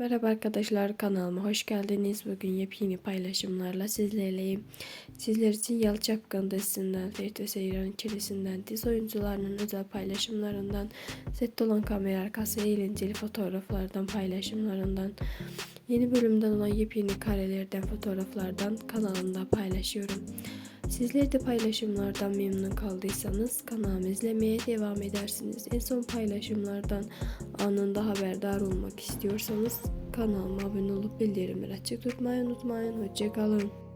Merhaba arkadaşlar kanalıma hoş geldiniz. Bugün yepyeni paylaşımlarla sizlerleyim. Sizler için Yalı Çapkın dizisinden, Ferit Seyran içerisinden, dizi oyuncularının özel paylaşımlarından, sette olan kamera arkası eğlenceli fotoğraflardan, paylaşımlarından, yeni bölümden olan yepyeni karelerden, fotoğraflardan kanalımda paylaşıyorum. Sizler de paylaşımlardan memnun kaldıysanız kanalımı izlemeye devam edersiniz. En son paylaşımlardan anında haberdar olmak istiyorsanız kanalıma abone olup bildirimleri açık tutmayı unutmayın. Hoşçakalın.